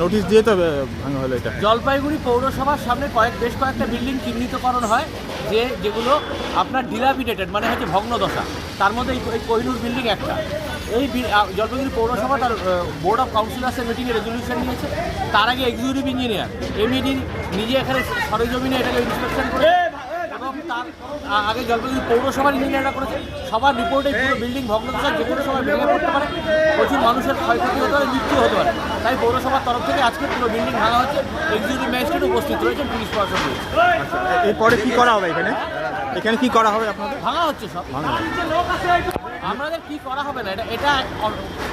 Notice দিয়ে তো ভাঙা হলো এটা। জলপাইগুড়ি পৌরসভার সামনে কয়েক বেশ কয়েকটা বিল্ডিং চিহ্নিতকরণ হয়, যে যেগুলো আপনার ডিলাপিডেটেড মানে হচ্ছে ভগ্নদশা। তার মধ্যে এই কোহিনুর বিল্ডিং একটা। এই জলপাইগুড়ি পৌরসভা তার বোর্ড অফ কাউন্সিলার্সের মিটিংয়ে রেজলিউশন নিয়েছে। তার আগে এক্সিকিউটিভ ইঞ্জিনিয়ার এমইডি নিজে এখানে সরেজমিনে এটাকে ইন্সপেকশন করে তার আগে জলপাইগুড়ি পৌরসভার ইঞ্জিনিয়াররা করেছে। সবার রিপোর্টে পুরো বিল্ডিং ভগ্নদশা যে কোনো সময় ভেঙে পড়তে পারে। প্রচুর মানুষের ক্ষয়ক্ষতি হতে পারে মৃত্যু হতে পারে। তাই পৌরসভার তরফ থেকে আজকে পুরো বিল্ডিং ভাঙা হচ্ছে। এক্সিকিউটিভ ম্যাজিস্ট্রেট উপস্থিত রয়েছেন পুলিশ প্রশাসন এরপরে কি করা হবে এখানে? এখানে কি করা হবে আপনাদের? ভাঙা হচ্ছে সব। আমাদের কি করা হবে না? এটা এটা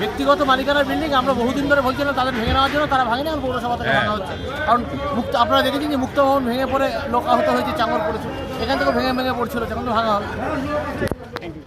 ব্যক্তিগত মালিকানার বিল্ডিং আমরা বহুদিন ধরে বলছিলাম তাদের ভেঙে নেওয়ার জন্য তারা ভাঙেনি এখন পৌরসভা থেকে ভাঙা হচ্ছে। কারণ মুক্ত আপনারা দেখেছেন যে মুক্ত ভবন ভেঙে পড়ে লোক আহত হয়েছে চাঙর পড়েছে এখান থেকে ভেঙে ভেঙে পড়ছিল তখন তো ভাঙা হবে